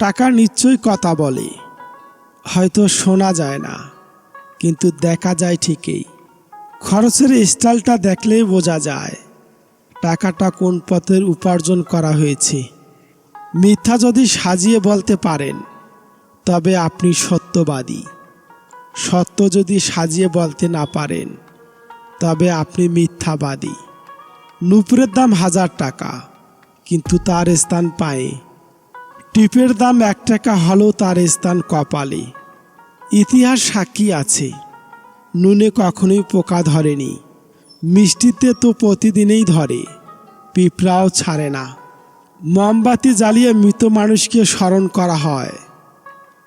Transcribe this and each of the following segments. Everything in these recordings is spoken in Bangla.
টাকা নিশ্চয়ই কথা বলে। হয়তো শোনা যায় না, কিন্তু দেখা যায় ঠিকই। খরচের স্টাইলটা দেখলেই বোঝা যায়, টাকাটা কোন পথের উপার্জন করা হয়েছে। মিথ্যা যদি সাজিয়ে বলতে পারেন, তবে আপনি সত্যবাদী। সত্য যদি সাজিয়ে বলতে না পারেন, তবে আপনি মিথ্যাবাদী। নুপুরের দাম হাজার টাকা, কিন্তু তার স্থান পায়ে টিপের দাম এক টাকা হলেও তার স্থান কপালে। ইতিহাস সাক্ষী আছে। নুনে কখনোই পোকা ধরেনি। মিষ্টিতে তো প্রতিদিনেই ধরে। পিঁপড়াও ছাড়ে না। মোমবাতি জ্বালিয়ে মৃত মানুষকে স্মরণ করা হয়।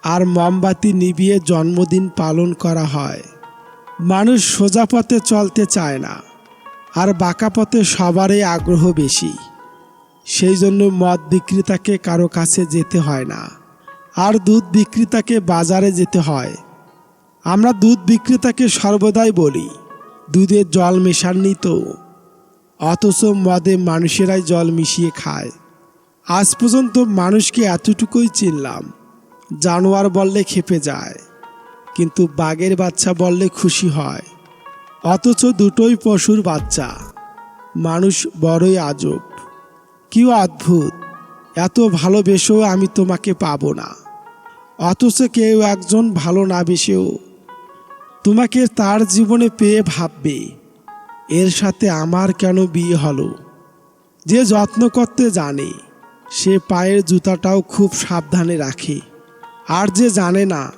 আর মোমবাতি নিভিয়ে জন্মদিন পালন করা হয়। মানুষ সোজা পথে চলতে চায় না। আর বাঁকা পথে সবারই আগ্রহ বেশি। সেই জন্য মদ বিক্রেতাকে কারও কাছে যেতে হয় না। আর দুধ বিক্রেতাকে বাজারে যেতে হয়। আমরা দুধ বিক্রেতাকে সর্বদাই বলি, দুধে জল মেশাননি তো। অথচ মদে মানুষেরাই জল মিশিয়ে খায়। আজ পর্যন্ত মানুষকে এতটুকুই চিনলাম, জানোয়ার বললে খেপে যায়, কিন্তু বাঘের বাচ্চা বললে খুশি হয়। অথচ দুটোই পশুর বাচ্চা, মানুষ বড়ই আজব। কি অদ্ভুত। এত ভালোবেসেও আমি তোমাকে পাবো না। অথচ কেউ একজন ভালো না বেসেও তোমাকে তার জীবনে পেয়ে ভাববে, এর সাথে আমার কেন বিয়ে হলো? যে যত্ন করতে জানে, সে পায়ের জুতাটাও খুব সাবধানে রাখে। আর যে জানে না,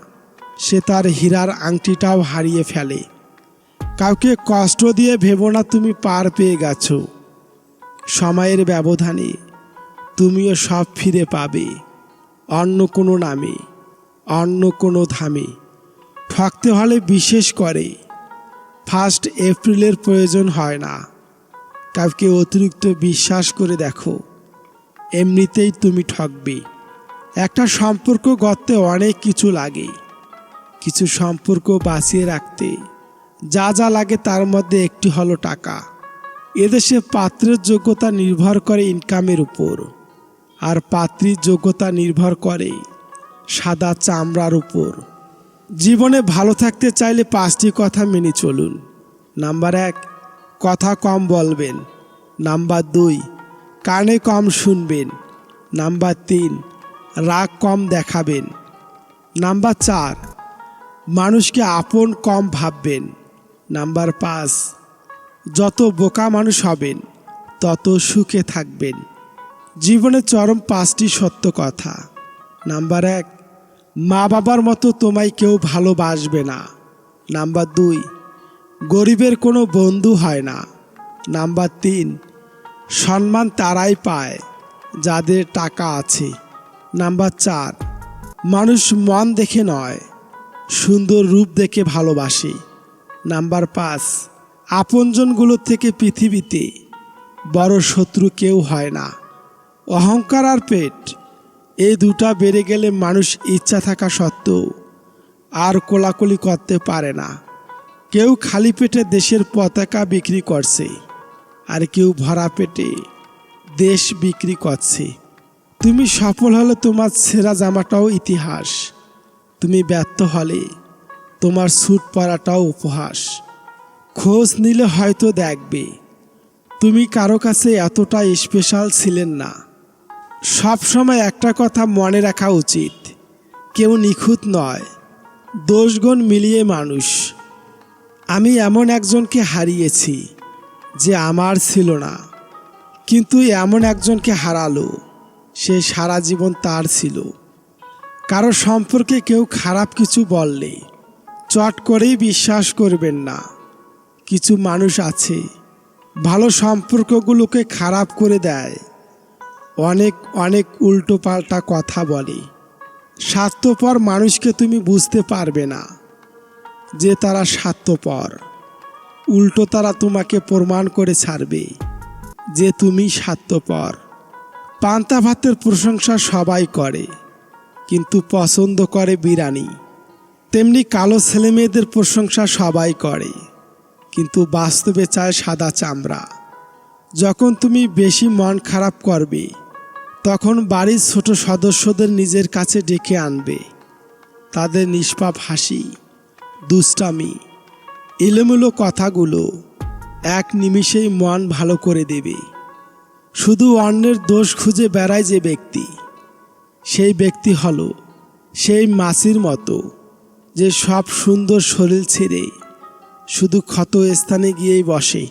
সে তার হীরার আংটিটাও হারিয়ে ফেলে। কাউকে কষ্ট দিয়ে ভেবো না তুমি পার পেয়ে গেছো। সময়ের ব্যবধানে তুমিও সব ফিরে পাবে। অন্য কোনো নামে, অন্য কোনো ধামে। ঠকতে হলে বিশেষ করে। ফার্স্ট এপ্রিলের প্রয়োজন হয় না। কাউকে অতিরিক্ত বিশ্বাস করে দেখো। এমনিতেই তুমি ঠকবে একটা সম্পর্ক গড়তে অনেক কিছু লাগে। কিছু সম্পর্ক বাঁচিয়ে রাখতে যা যা লাগে তার মধ্যে একটি হলো টাকা। এদেশে পাত্রের যোগ্যতা নির্ভর করে ইনকামের উপর। আর পাত্রীর যোগ্যতা নির্ভর করে সাদা চামড়ার উপর। জীবনে ভালো থাকতে চাইলে পাঁচটি কথা মেনে চলুন। নাম্বার এক, কথা কম বলবেন। নাম্বার দুই, কানে কম শুনবেন। নাম্বার তিন, রাগ কম দেখাবেন। নাম্বার চার, মানুষকে আপন কম ভাববেন। নাম্বার পাঁচ যত বোকা মানুষ হবেন, তত সুখে থাকবেন। জীবনে চরম পাঁচটি সত্য কথা। নাম্বার এক, মা বাবার মতো তোমায় কেউ ভালোবাসবে না। নাম্বার দুই, গরিবের কোনো বন্ধু হয় না। নাম্বার তিন, সম্মান তারাই পায় যাদের টাকা আছে। নাম্বার চার, মানুষ মন দেখে নয়, সুন্দর রূপ দেখে ভালোবাসে। নাম্বার পাঁচ আপনজনগুলোর থেকে পৃথিবীতে বড় শত্রু কেউ হয় না। অহংকার আর পেট এই দুটা বেড়ে গেলে মানুষ ইচ্ছা থাকা সত্ত্বেও আর কোলাকুলি করতে পারে না। কেউ খালি পেটে দেশের পতাকা বিক্রি করছে আর কেউ ভরা পেটে দেশ বিক্রি করছে। তুমি সফল হলে তোমার সেরা জামাটাও ইতিহাস। তুমি ব্যর্থ হলে তোমার স্যুট পরাটাও উপহাস। খোঁজ নিলে হয়তো দেখবে, তুমি কারও কাছে এতটা স্পেশাল ছিলেন না। সব সময় একটা কথা মনে রাখা উচিত, কেউ নিখুঁত নয় দোষগুণ মিলিয়ে মানুষ। আমি এমন একজনকে হারিয়েছি যে আমার ছিল না, কিন্তু এমন একজনকে হারালো, সে সারা জীবন তার ছিল। কারও সম্পর্কে কেউ খারাপ কিছু বললে চট করেই বিশ্বাস করবেন না। কিছু মানুষ আছে, ভালো সম্পর্কগুলোকে খারাপ করে দেয়। অনেক অনেক উল্টো পাল্টা কথা বলে। স্বার্থপর মানুষকে তুমি বুঝতে পারবে না যে তারা স্বার্থপর। উল্টো তারা তোমাকে প্রমাণ করে ছাড়বে যে তুমি স্বার্থপর। পান্তা ভাতের প্রশংসা সবাই করে, কিন্তু পছন্দ করে বিরানি তেমনি কালো ছেলেমেয়েদের প্রশংসা সবাই করে। কিন্তু বাস্তবে চায় সাদা চামড়া। যখন তুমি বেশি মন খারাপ করবে, তখন বাড়ির ছোট সদস্যদের নিজের কাছে ডেকে আনবে। তাদের নিষ্পাপ হাসি, দুষ্টামি, এলোমেলো কথাগুলো এক নিমিষেই মন ভালো করে দেবে। শুধু অন্যের দোষ খুঁজে বেড়ায় যে ব্যক্তি, সেই ব্যক্তি হলো সেই মাছির মতো যে সব সুন্দর শরীর ছেড়ে শুধু ক্ষত স্থানে গিয়েই বসে।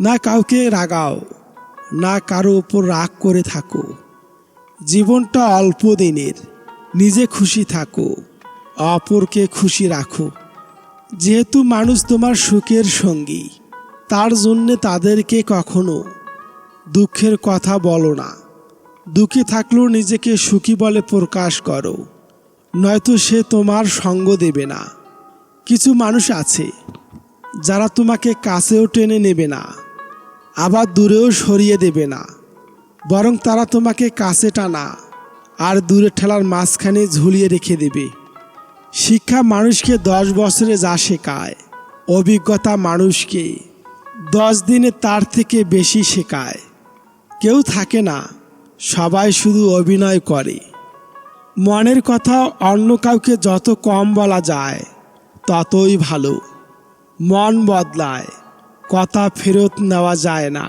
না কাউকে রাগাও, না কারও ওপর রাগ করে থাকো। জীবনটা অল্প দিনের, নিজে খুশি থাকো, অপরকে খুশি রাখো। যেহেতু মানুষ তোমার সুখের সঙ্গী, তার জন্যে তাদেরকে কখনো দুঃখের কথা বলো না। দুঃখে থাকলেও নিজেকে সুখী বলে প্রকাশ করো। নয়তো সে তোমার সঙ্গ দেবে না। কিছু মানুষ আছে যারা তোমাকে কাছেও টেনে নেবে না, আবার দূরেও সরিয়ে দেবে না। বরং তারা তোমাকে কাছে টানা আর দূরে ঠেলার মাঝখানে ঝুলিয়ে রেখে দেবে। শিক্ষা মানুষকে দশ বছরে যা শেখায়, অভিজ্ঞতা মানুষকে দশ দিনে তার থেকে বেশি শেখায়। কেউ থাকে না, সবাই শুধু অভিনয় করে। মনের কথা অন্য কাউকে যত কম বলা যায়, ততই ভালো। মন বদলায়, কথা ফেরত নেওয়া যায় না।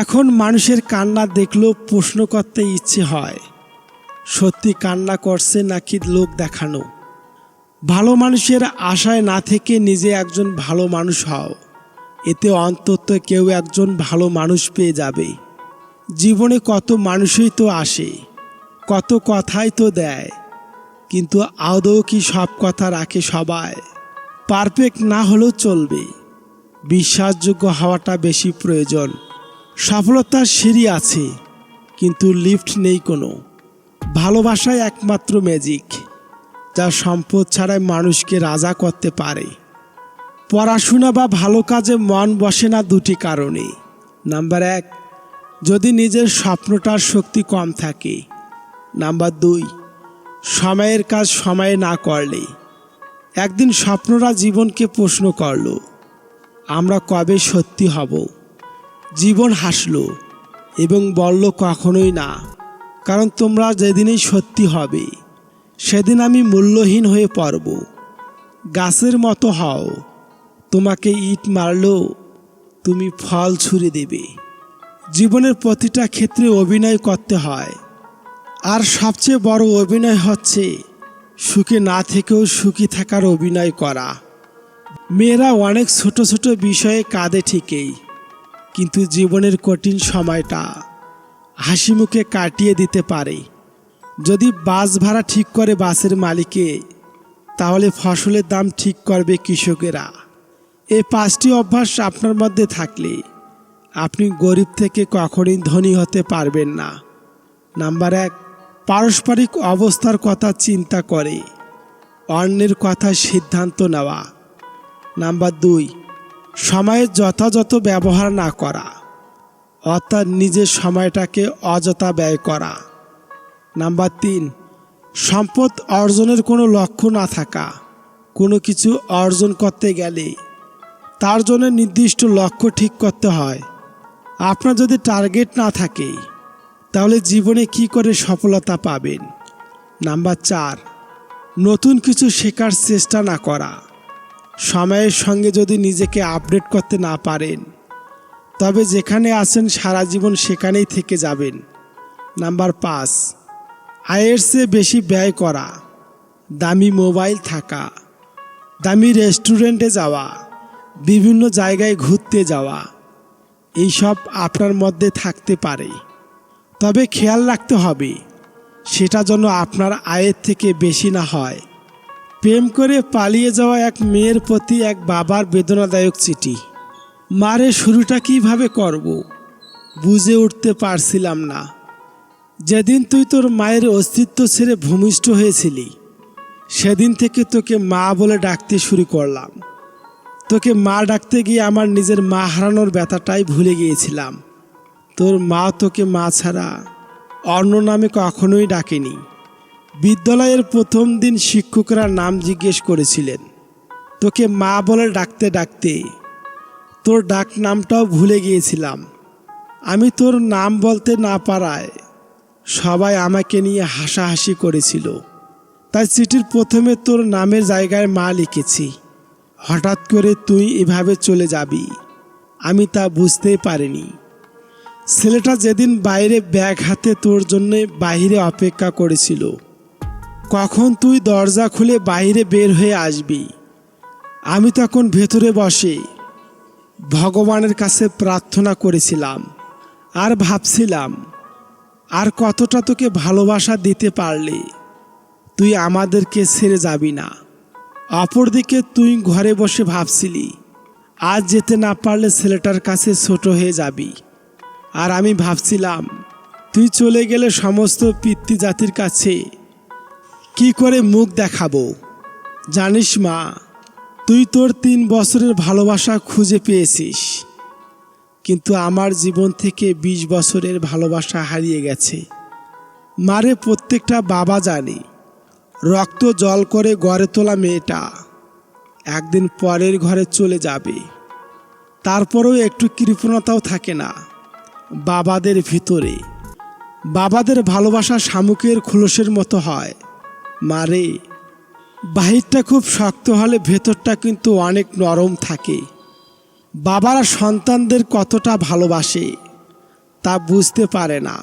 এখন মানুষের কান্না দেখলেও প্রশ্ন করতে ইচ্ছে হয়, সত্যি কান্না করছে নাকি লোক দেখানো? ভালো মানুষের আশায় না থেকে নিজে একজন ভালো মানুষ হও, এতে অন্তত কেউ একজন ভালো মানুষ পেয়ে যাবে। জীবনে কত মানুষই তো আসে, কত কথাই তো দেয়, কিন্তু আদৌ কি সব কথা রাখে সবাই? পারফেক্ট না হলেও চলবে। বিশ্বাসযোগ্য হওয়াটা বেশি প্রয়োজন। সফলতার সিঁড়ি আছে, কিন্তু লিফট নেই কোনো। ভালোবাসায় একমাত্র ম্যাজিক যা সম্পদ ছাড়াই মানুষকে রাজা করতে পারে। পড়াশোনা বা ভালো কাজে মন বসে না দুটি কারণে। নাম্বার এক, যদি নিজের স্বপ্নটার শক্তি কম থাকে। নাম্বার দুই, সময়ের কাজ সময়ে না করলে। একদিন স্বপ্নরা জীবনকে প্রশ্ন করল, আমরা কবে সত্যি হব? জীবন হাসল এবং বলল, কখনোই না, কারণ তোমরা যেদিনই সত্যি হবে, সেদিন আমি মূল্যহীন হয়ে পড়ব। গাছের মতো হও, তোমাকে ইট মারলেও তুমি ফল ছুঁড়ে দেবে। জীবনের প্রতিটা ক্ষেত্রে অভিনয় করতে হয়। আর সবচেয়ে বড় অভিনয় হচ্ছে সুখে না থেকেও সুখী থাকার অভিনয় করা। মেয়েরা অনেক ছোট ছোট বিষয়ে কাঁদে ঠিকই, কিন্তু জীবনের কঠিন সময়টা হাসি মুখে কাটিয়ে দিতে পারে। যদি বাস ভাড়া ঠিক করে বাসের মালিকে, তাহলে ফসলের দাম ঠিক করবে কৃষকেরা। এই পাঁচটি অভ্যাস আপনার মধ্যে থাকলে আপনি গরিব থেকে কখনই ধনী হতে পারবেন না। নাম্বার এক পারস্পরিক অবস্থার কথা চিন্তা করে। অন্যের কথা সিদ্ধান্ত নেওয়া। নাম্বার দুই সময়ের যথাযথ ব্যবহার না করা। অর্থাৎ নিজের সময়টাকে অযথা ব্যয় করা। নাম্বার তিন, সম্পদ অর্জনের কোনো লক্ষ্য না থাকা। কোনো কিছু অর্জন করতে গেলে তার জন্য নির্দিষ্ট লক্ষ্য ঠিক করতে হয়। আপনার যদি টার্গেট না থাকে তাহলে জীবনে কি করে সফলতা পাবেন? নাম্বার চার, নতুন কিছু শেখার চেষ্টা না করা। সময়ের সঙ্গে যদি নিজেকে আপডেট করতে না পারেন, তবে যেখানে আছেন সারা জীবন সেখানেই থেকে যাবেন। নাম্বার পাঁচ, আয়ের চেয়ে বেশি ব্যয় করা। দামি মোবাইল থাকা, দামি রেস্টুরেন্টে যাওয়া, বিভিন্ন জায়গায় ঘুরতে যাওয়া, এইসব আপনার মধ্যে থাকতে পারে। তবে খেয়াল রাখতে হবে, সেটা যেন আপনার আয়ের থেকে বেশি না হয়। প্রেম করে পালিয়ে যাওয়া এক মেয়ের প্রতি এক বাবার বেদনাদায়ক চিঠি। মারে শুরুটা কীভাবে করব? বুঝে উঠতে পারছিলাম না। যেদিন তুই তোর মায়ের অস্তিত্ব ছেড়ে ভূমিষ্ঠ হয়েছিলি, সেদিন থেকে তোকে মা বলে ডাকতে শুরু করলাম। তোকে মা ডাকতে গিয়ে আমার নিজের মা হারানোর ব্যথাটাই ভুলে গিয়েছিলাম। তোর মা তোকে মা ছাড়া অন্য নামে কখনোই ডাকেনি। বিদ্যালয়ের প্রথম দিন শিক্ষকরা নাম জিজ্ঞেস করেছিলেন, তোকে মা বলে ডাকতে ডাকতে তোর ডাক নামটাও ভুলে গিয়েছিলাম। আমি তোর নাম বলতে না পারায় সবাই আমাকে নিয়ে হাসাহাসি করেছিল। তাই চিঠির প্রথমে তোর নামের জায়গায় মা লিখেছি। হঠাৎ করে তুই এভাবে চলে যাবি। আমি তা বুঝতেই পারিনি। ছেলেটা যেদিন বাইরে ব্যাগ হাতে তোর জন্য বাইরে অপেক্ষা করেছিল, কখন তুই দরজা খুলে বাইরে বের হয়ে আসবি? আমি তখন ভেতরে বসে ভগবানের কাছে প্রার্থনা করেছিলাম আর ভাবছিলাম, আর কতটা তোকে ভালোবাসা দিতে পারলে তুই আমাদেরকে ছেড়ে যাবি না? অপরদিকে তুই ঘরে বসে ভাবছিলি, আজ যেতে না পারলে ছেলেটার কাছে ছোট হয়ে যাবি। আর আমি ভাবছিলাম, তুই চলে গেলে সমস্ত পিতৃ জাতির কাছে কি করে মুখ দেখাবো? জানিস মা, তুই তোর তিন বছরের ভালোবাসা খুঁজে পেয়েছিস, কিন্তু আমার জীবন থেকে ২০ বছরের ভালোবাসা হারিয়ে গেছে। মারে প্রত্যেকটা বাবা জানে, রক্ত জল করে গড়ে তোলা মেয়েটা একদিন পরের ঘরে চলে যাবে। তারপরেও একটু কৃপণতাও থাকে না। বাবাদের ভিতরে। বাবাদের ভালোবাসা শামুকের খোলসের মতো হয়। মারে বাহিরটা খুব শক্ত হলে ভেতরটা কিন্তু অনেক নরম থাকে। বাবারা সন্তানদের কতটা ভালোবাসে, তা বুঝতে পারে না,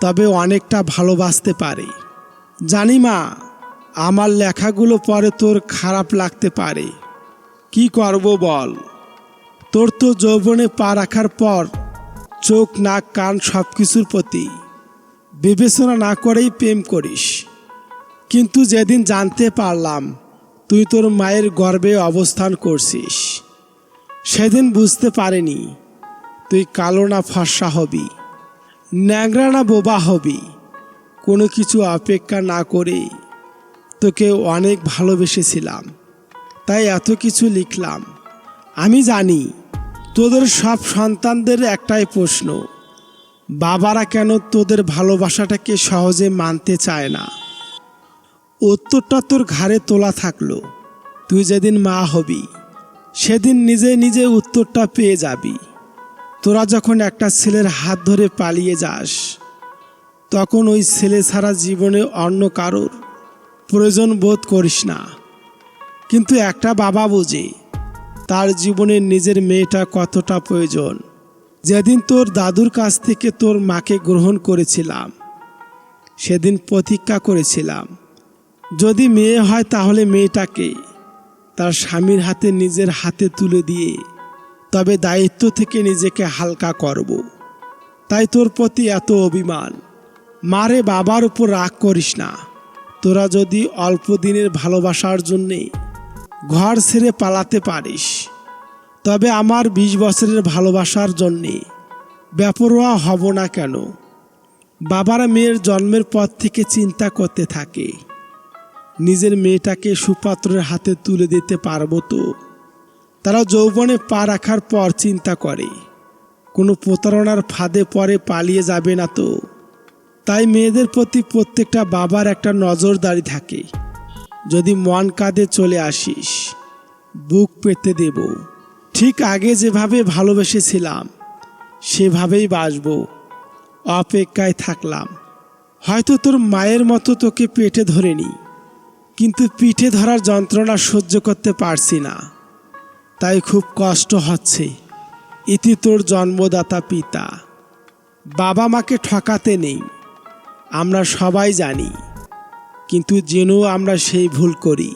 তবে অনেকটা ভালোবাসতে পারে। জানি মা, আমার লেখাগুলো পরে তোর খারাপ লাগতে পারে। কি করব বল? তোর তো যৌবনে পা রাখার পর চোখ, নাক, কান সব কিছুর প্রতি বিবেচনা না করেই প্রেম করিস। কিন্তু যেদিন জানতে পারলাম তুই তোর মায়ের গর্ভে অবস্থান করছিস, সেদিন বুঝতে পারিনি তুই কালো না ফর্সা হবি, ন্যাংরা না বোবা হবি। কোনো কিছু অপেক্ষা না করে তোকে অনেক ভালোবেসেছিলাম, তাই এত কিছু লিখলাম। আমি জানি তোদের সব সন্তানদের একটাই প্রশ্ন, বাবারা কেন তোদের ভালোবাসাটাকে সহজে মানতে চায় না? উত্তরটা তোর ঘাড়ে তোলা থাকল, তুই যেদিন মা হবি, সেদিন নিজে নিজে উত্তরটা পেয়ে যাবি। তোরা যখন একটা ছেলের হাত ধরে পালিয়ে যাস, তখন ওই ছেলে ছাড়া জীবনে অন্য কারোর প্রয়োজন বোধ করিস না। কিন্তু একটা বাবা বোঝে তার জীবনে নিজের মেয়েটা কতটা প্রয়োজন? যেদিন তোর দাদুর কাছ থেকে তোর মাকে গ্রহণ করেছিলাম, সেদিন প্রতীক্ষা করেছিলাম, যদি মেয়ে হয় তাহলে মেয়েটাকে তার স্বামীর হাতে নিজের হাতে তুলে দিয়ে তবে দায়িত্ব থেকে নিজেকে হালকা করব। তাই তোর প্রতি এত অভিমান। মারে বাবার উপর রাগ করিস না। তোরা যদি অল্প দিনের ভালোবাসার জন্যে ঘর ছেড়ে পালাতে পারিস। তবে আমার বিশ বছরের ভালোবাসার জন্যে ব্যাপরোয়া হব না কেন। বাবারা মেয়ের জন্মের পর থেকে চিন্তা করতে থাকে। নিজের মেয়েটাকে সুপাত্রের হাতে তুলে দিতে পারব তো। তারা যৌবনে পা রাখার পর চিন্তা করে। কোনো প্রতারণার ফাঁদে পরে পালিয়ে যাবে না তো। তাই মেয়েদের প্রতি প্রত্যেকটা বাবার একটা নজরদারি থাকে। যদি মন কাঁধে চলে আসিস, বুক পেতে দেব। ঠিক আগে যেভাবে ভালোবেসেছিলাম, সেভাবেই বাসব অপেক্ষায় থাকলাম। হয়তো তোর মায়ের মতো তোকে পেটে ধরেনি, কিন্তু পিঠে ধরার যন্ত্রণা সহ্য করতে পারছি না। তাই খুব কষ্ট হচ্ছে। ইতি তোর জন্মদাতা পিতা। বাবা মাকে ঠকাতে নেই। আমরা সবাই জানি। কিন্তু জেনেও আমরা সেই ভুল করি।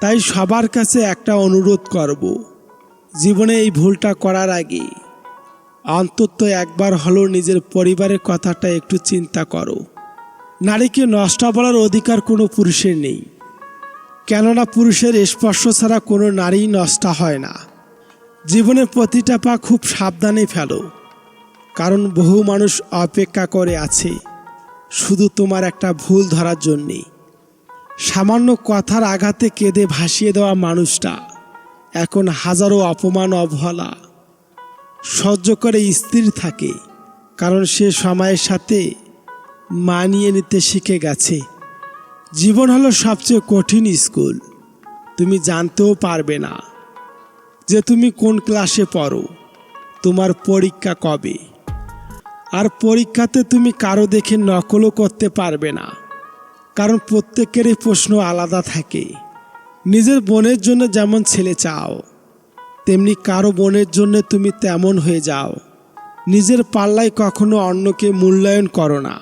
তাই সবার কাছে একটা অনুরোধ করব, জীবনে এই ভুলটা করার আগে। অন্তত একবার হলেও নিজের পরিবারের কথাটা একটু চিন্তা করো। নারীকে নষ্ট বলার অধিকার কোনো পুরুষের নেই। কেননা পুরুষের স্পর্শ ছাড়া কোনো নারী নষ্ট হয় না। জীবনের প্রতিটা পা খুব সাবধানে ফেলো, কারণ বহু মানুষ অপেক্ষা করে আছে। শুধু তোমার একটা ভুল ধরার জন্যে। সামান্য কথার আঘাতে কেঁদে ভাসিয়ে দেওয়া মানুষটা এখন হাজারো অপমান অবহেলা। সহ্য করে স্থির থাকে, কারণ সে সময়ের সাথে মানিয়ে নিতে শিখে গেছে। জীবন হলো সবচেয়ে কঠিন স্কুল, তুমি জানতেও পারবে না যে তুমি কোন ক্লাসে পড়ো, তোমার পরীক্ষা কবে। আর পরীক্ষাতে তুমি কারও দেখে নকলও করতে পারবে না। কারণ প্রত্যেকেরই প্রশ্ন আলাদা থাকে। নিজের বোনের জন্য যেমন ছেলে চাও, তেমনি কারও বোনের জন্য তুমি তেমন হয়ে যাও। নিজের পাল্লায় কখনো অন্যকে মূল্যায়ন করো না।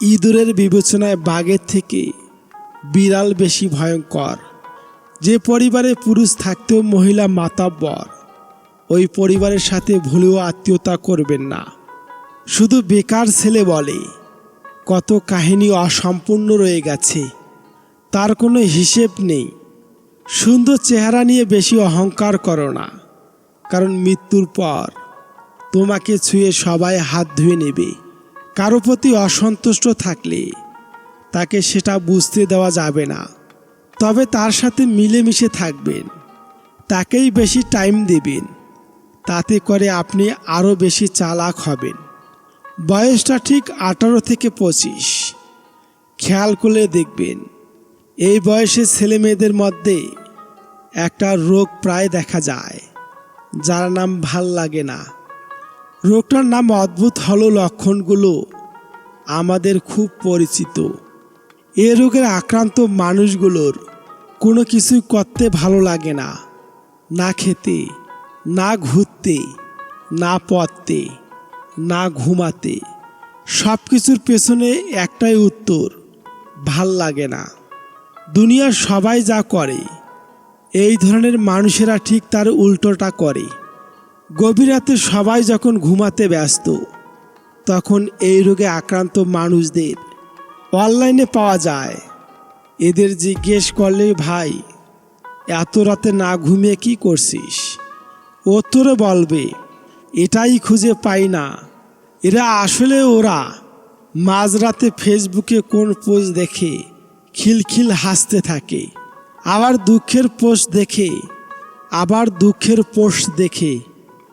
ইঁদুরের বিবেচনায় বাঘের থেকে বিড়াল বেশি ভয়ঙ্কর। যে পরিবারে পুরুষ থাকতেও মহিলা মাতাব্বর, ওই পরিবারের সাথে ভুলেও আত্মীয়তা করবেন না। শুধু বেকার ছেলে বলে। কত কাহিনী অসম্পূর্ণ রয়ে গেছে। তার কোনো হিসেব নেই। সুন্দর চেহারা নিয়ে বেশি অহংকার করো না। কারণ মৃত্যুর পর তোমাকে ছুঁয়ে সবাই হাত ধুয়ে নেবে। কারও প্রতি অসন্তুষ্ট থাকলে তাকে সেটা বুঝতে দেওয়া যাবে না। তবে তার সাথে মিলেমিশে থাকবেন। তাকেই বেশি টাইম দেবেন। তাতে করে আপনি আরও বেশি চালাক হবেন। বয়সটা ঠিক আঠারো থেকে পঁচিশ। খেয়াল করলে দেখবেন, এই বয়সে ছেলে মেয়েদের মধ্যে একটা রোগ প্রায় দেখা যায়, যার নাম ভালো লাগে না। রোগটার নাম অদ্ভুত হলো লক্ষণগুলো আমাদের খুব পরিচিত। এ রোগের আক্রান্ত মানুষগুলোর কোনো কিছুই করতে ভালো লাগে না না খেতে, না ঘুরতে, না পড়তে। না ঘুমাতে। সব কিছুর পেছনে একটাই উত্তর, ভালো লাগে না। দুনিয়ার সবাই যা করে, এই ধরনের মানুষেরা ঠিক তার উল্টোটা করে। গভীর রাতে সবাই যখন ঘুমাতে ব্যস্ত, তখন এই রোগে আক্রান্ত মানুষদের অনলাইনে পাওয়া যায়। এদের জিজ্ঞেস করলে, ভাই, এত রাতে না ঘুমিয়ে কি করছিস? উত্তরে বলবে, এটাই খুঁজে পাই না। এরা আসলে ওরা। মাঝরাতে ফেসবুকে কোন পোস্ট দেখে খিলখিল হাসতে থাকে, আবার দুঃখের পোস্ট দেখে, আবার দুঃখের পোস্ট দেখে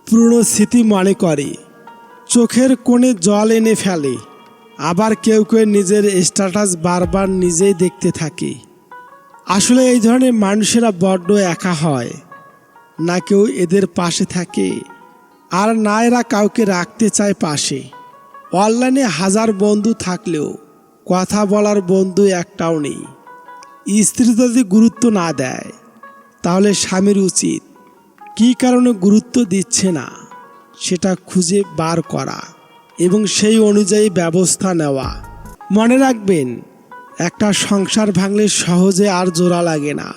পুরনো স্মৃতি মনে করে। চোখের কোণে জল এনে ফেলে, আবার কেউ কেউ নিজের স্ট্যাটাস বারবার নিজেই দেখতে থাকে। আসলে এই ধরনের মানুষেরা বড্ড একা হয়, না কেউ এদের পাশে থাকে। আর না এরা কাউকে রাখতে চায় পাশে। অনলাইনে হাজার বন্ধু থাকলেও কথা বলার বন্ধু একটাও নেই। স্ত্রী যদি গুরুত্ব না দেয়, তাহলে স্বামীর উচিত কী কারণে গুরুত্ব দিচ্ছে না, সেটা খুঁজে বার করা এবং সেই অনুযায়ী ব্যবস্থা নেওয়া। মনে রাখবেন, একটা সংসার ভাঙলে সহজে আর জোড়া লাগে না।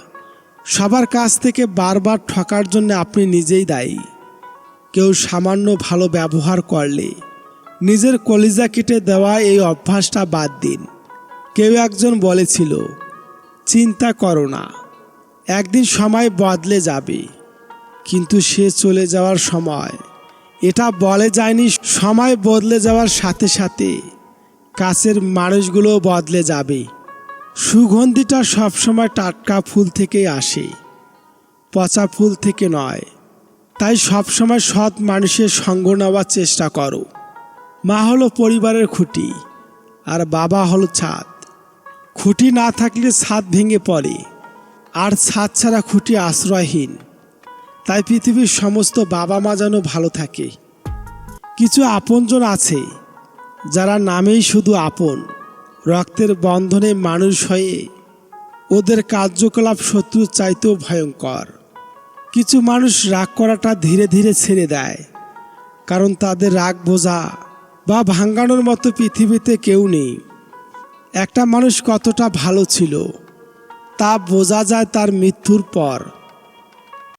সবার কাছ থেকে বারবার ঠকার জন্য আপনি নিজেই দায়ী। কেউ সামান্য ভালো ব্যবহার করলে নিজের কলিজা কেটে দেওয়া এই অভ্যাসটা বাদ দিন। কেউ একজন বলেছিল, চিন্তা করো না, একদিন সময় বদলে যাবে। কিন্তু সে চলে যাওয়ার সময় এটা বলে যায়নি, সময় বদলে যাওয়ার সাথে সাথে কাছের মানুষগুলো বদলে যাবে। সুগন্ধিটা সবসময় টাটকা ফুল থেকেই আসে, পচা ফুল থেকে নয়। তাই সবসময় সৎ মানুষের সঙ্গ নেওয়ার চেষ্টা করো। মা হলো পরিবারের খুঁটি, আর বাবা হলো ছাদ। খুঁটি না থাকলে ছাদ ভেঙে পড়ে, আর ছাদ ছাড়া খুঁটি আশ্রয়হীন। তাই পৃথিবীর সমস্ত বাবা মা যেন ভালো থাকে। কিছু আপনজন আছে, যারা নামেই শুধু আপন, রক্তের বন্ধনে মানুষ হয়ে ওদের কার্যকলাপ শত্রুর চাইতেও ভয়ঙ্কর। কিছু মানুষ রাগ করাটা ধীরে ধীরে ছেড়ে দেয়। কারণ তাদের রাগ বোঝা বা ভাঙ্গানোর মতো পৃথিবীতে কেউ নেই। একটা মানুষ কতটা ভালো ছিল, তা বোঝা যায় তার মৃত্যুর পর।